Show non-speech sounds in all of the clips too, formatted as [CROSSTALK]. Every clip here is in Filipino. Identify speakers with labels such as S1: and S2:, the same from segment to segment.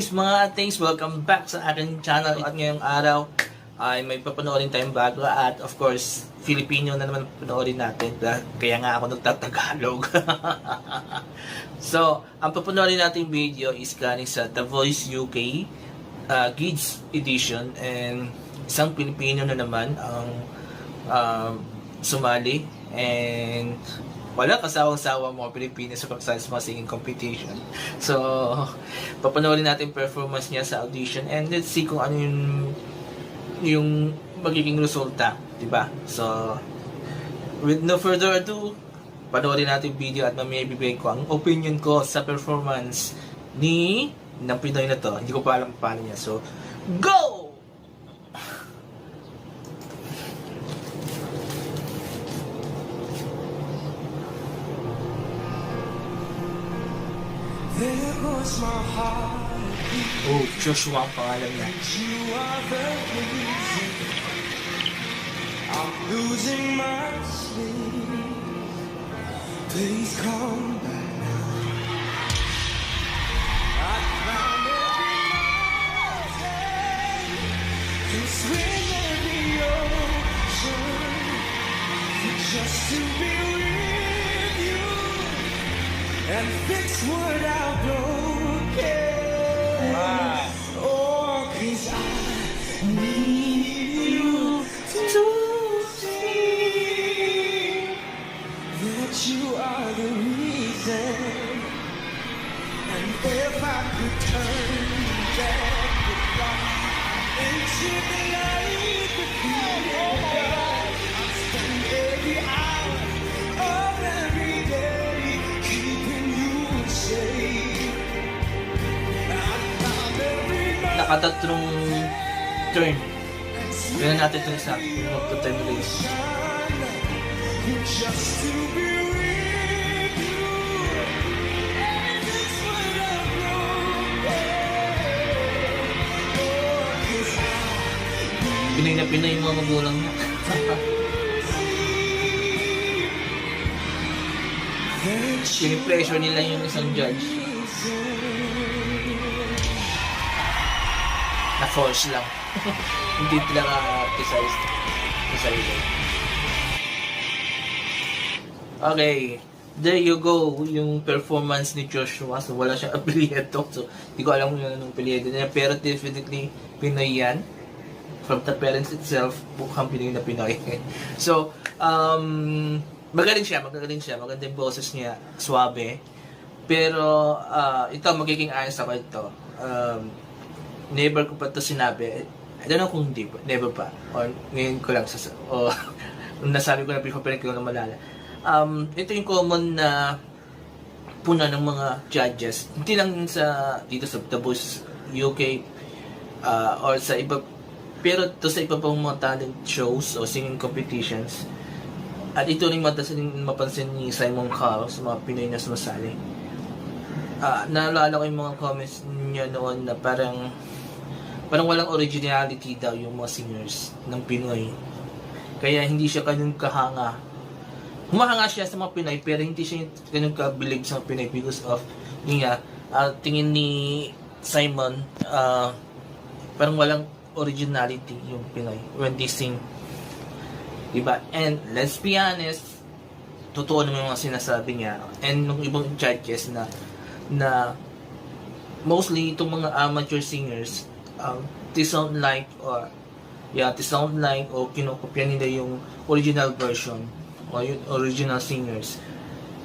S1: boys, mga ating welcome back sa aking channel. At ngayong araw ay may papanoorin tayong bago at of course Filipino na naman panoorin natin. Kaya nga ako nagtatagalog. [LAUGHS] So ang papanoorin nating video is galing sa The Voice UK uh, Kids Edition. And isang Pilipino na naman ang um, sumali. And wala kasawang-sawa mga Pilipinas sa pagsali sa mga singing competition. So, papanoorin natin performance niya sa audition and let's see kung ano yung yung magiging resulta, di ba? So, with no further ado, panoorin natin video at mamaya ibibigay ko ang opinion ko sa performance ni ng Pinoy na to. Hindi ko pa alam paano niya. So, go! Oh, Joshua ang pangalan niya.
S2: You are the I'm losing my sleep. Please come back now. I found every mountain and swim every ocean just to be you and fix what I've broken. Oh, 'cause I need you to see that you are the reason. And if I could turn back the clock into the light
S1: Nakatatlong turn. Tignan natin ito isa. Race.
S2: Just to be with you. And it's what I'm broken.
S1: Pinoy na Pinoy yung mga magulang niya. [LAUGHS] Yung pressure nila yung isang judge. Na-force lang. [LAUGHS] Hindi talaga precise. Precise. Okay. There you go. Yung performance ni Joshua. So, wala siyang [LAUGHS] apelyido. So, hindi ko alam kung anong apelyido niya. Pero definitely, Pinoy yan. From the parents itself, mukhang Pinoy na Pinoy. [LAUGHS] so, um, magaling siya. Magaling siya. Maganda yung boses niya. Suabe. Pero, ah, ito, magiging ayos ako ito. Um, never ko pa ito sinabi. I don't know kung hindi pa. Never pa. Or ngayon ko lang sa... O, [LAUGHS] nasabi ko na before, hindi ko na malala. Um, ito yung common na puna ng mga judges. Hindi lang sa dito sa The Voice UK uh, or sa iba pero to sa iba pang mga talent shows o singing competitions. At ito rin madalas din mapansin ni Simon Cowell sa mga Pinoy na sumasali. Ah, naalala ko yung mga comments niya noon na parang parang walang originality daw yung mga singers ng Pinoy. Kaya hindi siya ganun kahanga. Humahanga siya sa mga Pinoy pero hindi siya ganun kabilib sa mga Pinoy because of yun nga, ah, tingin ni Simon ah, parang walang originality yung Pinoy when they sing. Diba? And let's be honest, totoo naman yung mga sinasabi niya. And nung ibang judges na na mostly itong mga amateur singers um, they sound like or yeah, they sound like o kinokopya nila yung original version o yung original singers.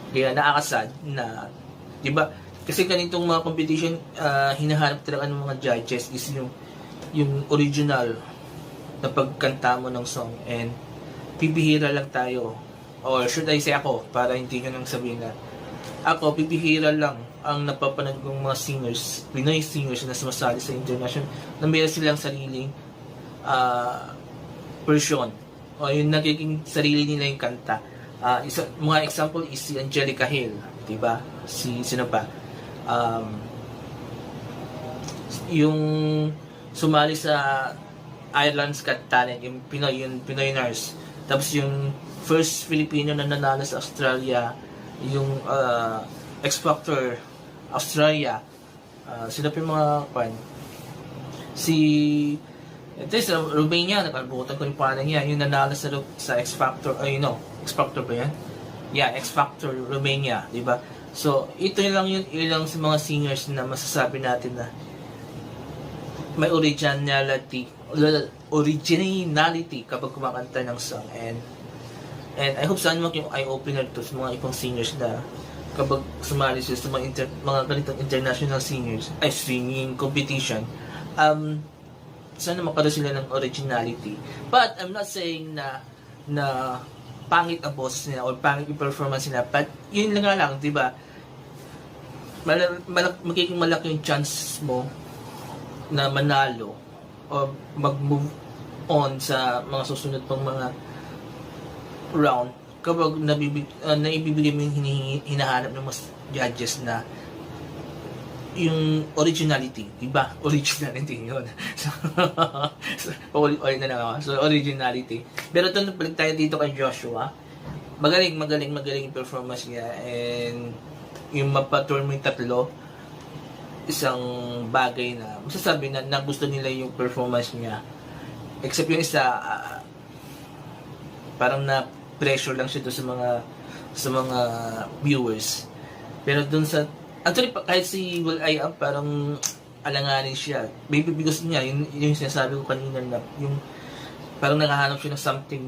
S1: Kaya nakakasad na, di ba? Kasi ganitong mga competition, ah, hinahanap talaga ng mga judges is yung yung original na pagkanta mo ng song and pipihira lang tayo or should I say ako para hindi nyo nang sabihin na ako pipihira lang ang napapanood kong mga singers Pinoy singers na sumasali sa international na meron silang sariling ah, version. O yung nagiging sarili nila yung kanta. Ah, isa, mga example is si Angelica Hill di ba? Si sino pa? Um, yung sumali sa Ireland's Got Talent, yung Pinoy, yung Pinoy nurse. Tapos yung first Filipino na nanalo sa Australia, yung uh, X Factor Australia. Ah, sila pa yung mga pan. Si ito sa Romania, nakalimutan ko yung pangalan niya, yung nanalo sa, sa X Factor, ay no, X Factor ba yan? Yeah, X Factor Romania, di ba? So, ito lang yung ilang sa mga singers na masasabi natin na may originality, originality kapag kumakanta ng song. And and I hope saan mo yung eye-opener to sa mga ibang singers na kapag sumali sila sa mga, inter, mga ganitong international singers, ay singing competition, um, sana magkaroon sila ng originality. But I'm not saying na na pangit ang boses nila or pangit yung performance nila. But yun lang nga lang, di ba? Mal- malak- magiging malaki yung chance mo na manalo o mag-move on sa mga susunod pang mga round kapag nabibig, uh, naibibigay mo yung hinahanap ng mas judges na yung originality, di? [LAUGHS] Originality yun. [LAUGHS] So, ulit ulit na lang ako. So, originality. Pero ito, balik tayo dito kay Joshua. Magaling, magaling, magaling performance niya. And yung mapatour mo yung tatlo, isang bagay na masasabi na, na gusto nila yung performance niya. Except yung isa, ah, parang na pressure lang siya doon sa mga sa mga viewers. Pero doon sa actually kahit si Will I Am parang alanganin siya. Maybe because niya yun, yun yung sinasabi ko kanina na yung parang nakahanap siya ng something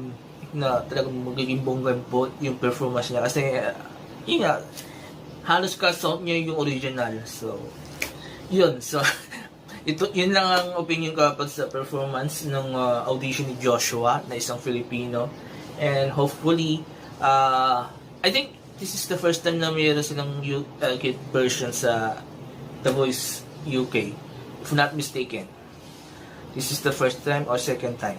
S1: na talagang magiging bonggan po yung performance niya kasi uh, yun nga halos kasot niya yung original so yun so [LAUGHS] ito yun lang ang opinion ko kapag sa performance ng uh, audition ni Joshua na isang Filipino and hopefully uh, I think this is the first time na mayroon silang U- uh, version sa The Voice UK if not mistaken. This is the first time or second time?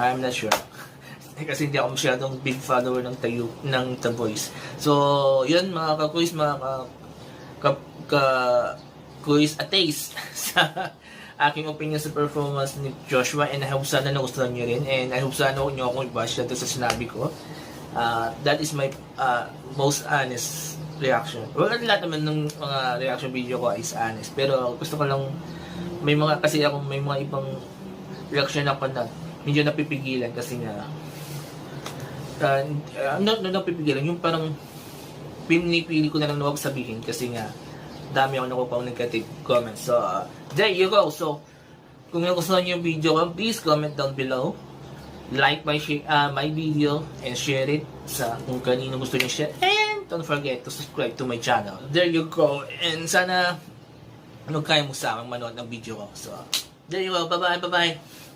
S1: I'm not sure. [LAUGHS] Kasi hindi ako masyadong big follower ng tayo ng The Voice. So yun mga ka-quiz mga ka, ka, ka quiz a taste [LAUGHS] sa aking opinion sa performance ni Joshua and I hope sana nagustuhan niyo rin and I hope sana huwag niyo akong i-bash dito sa sinabi ko Uh, that is my uh, most honest reaction. Well, lahat naman ng mga reaction video ko is honest. Pero gusto ko lang, may mga, kasi ako may mga ibang reaction na medyo napipigilan kasi nga, uh, uh, not, not napipigilan, yung parang pinipili ko na lang na huwag sabihin kasi nga, dami ako nakuha ng negative comments. So, uh, there you go. So, kung nagustuhan niyo yung video ko, please comment down below. Like my uh, my video and share it sa kung kanino gusto niyo share. And don't forget to subscribe to my channel. There you go. And sana ano kaya mo sa akin manood ng video ko. So there you go. Bye bye bye bye